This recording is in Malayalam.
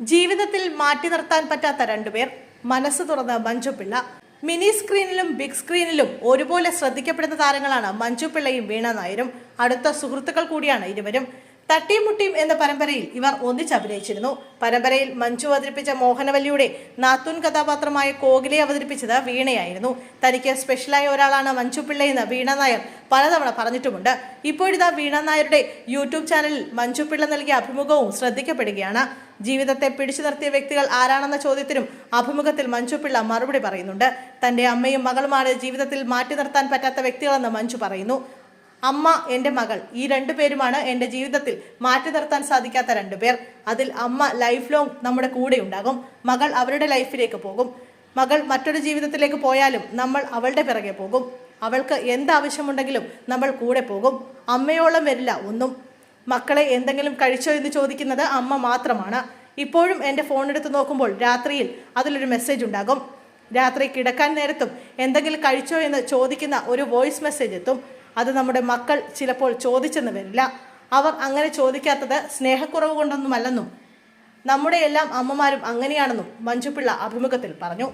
ജീവിതത്തിൽ മാറ്റി നിർത്താൻ പറ്റാത്ത രണ്ടുപേർ മനസ്സ് തുറന്ന മഞ്ജു പിള്ള. മിനി സ്ക്രീനിലും ബിഗ് സ്ക്രീനിലും ഒരുപോലെ ശ്രദ്ധിക്കപ്പെടുന്ന താരങ്ങളാണ് മഞ്ജു പിള്ളയും വീണ നായരും. അടുത്ത സുഹൃത്തുക്കൾ കൂടിയാണ് ഇരുവരും. തട്ടിയും മുട്ടിയും എന്ന പരമ്പരയിൽ ഇവർ ഒന്നിച്ചഭിനയിച്ചിരുന്നു പരമ്പരയിൽ മഞ്ജു അവതരിപ്പിച്ച മോഹനവല്ലിയുടെ നാത്തൂൻ കഥാപാത്രമായ കോകിലെ അവതരിപ്പിച്ചത് വീണയായിരുന്നു. തനിക്ക് സ്പെഷ്യലായ ഒരാളാണ് മഞ്ജു പിള്ളയെന്ന് വീണ നായർ പലതവണ പറഞ്ഞിട്ടുമുണ്ട്. ഇപ്പോഴിതാ വീണ നായരുടെ യൂട്യൂബ് ചാനലിൽ മഞ്ജു പിള്ള നൽകിയ അഭിമുഖവും ശ്രദ്ധിക്കപ്പെടുകയാണ്. ജീവിതത്തെ പിടിച്ചു നിർത്തിയ വ്യക്തികൾ ആരാണെന്ന ചോദ്യത്തിനും അഭിമുഖത്തിൽ മഞ്ജു പിള്ള മറുപടി പറയുന്നുണ്ട്. തന്റെ അമ്മയും മകളുമാണ് ജീവിതത്തിൽ മാറ്റി നിർത്താൻ പറ്റാത്ത വ്യക്തികളെന്ന് മഞ്ജു പറയുന്നു. അമ്മ എന്റെ മകൾ. ഈ രണ്ടു പേരുമാണ് എന്റെ ജീവിതത്തിൽ മാറ്റി നിർത്താൻ സാധിക്കാത്ത രണ്ടുപേർ അതിൽ അമ്മ ലൈഫ് ലോങ് നമ്മുടെ കൂടെ ഉണ്ടാകും. മകൾ അവരുടെ ലൈഫിലേക്ക് പോകും. മകൾ മറ്റൊരു ജീവിതത്തിലേക്ക് പോയാലും നമ്മൾ അവളുടെ പിറകെ പോകും. അവൾക്ക് എന്താവശ്യമുണ്ടെങ്കിലും നമ്മൾ കൂടെ പോകും. അമ്മയോളം വരില്ല ഒന്നും. മക്കളെ എന്തെങ്കിലും കഴിച്ചോ എന്ന് ചോദിക്കുന്നത് അമ്മ മാത്രമാണ്. ഇപ്പോഴും എന്റെ ഫോൺ എടുത്ത് നോക്കുമ്പോൾ രാത്രിയിൽ അതിലൊരു മെസ്സേജ് ഉണ്ടാകും. രാത്രി കിടക്കാൻ നേരത്തും എന്തെങ്കിലും കഴിച്ചോ എന്ന് ചോദിക്കുന്ന ഒരു വോയിസ് മെസ്സേജ് എത്തും. അത് നമ്മുടെ മക്കൾ ചിലപ്പോൾ ചോദിച്ചെന്ന് വരില്ല. അവർ അങ്ങനെ ചോദിക്കാത്തത് സ്നേഹക്കുറവ് കൊണ്ടൊന്നുമല്ലെന്നും നമ്മുടെ എല്ലാം അമ്മമാരും അങ്ങനെയാണെന്നും മഞ്ജുപിള്ള അഭിമുഖത്തിൽ പറഞ്ഞു.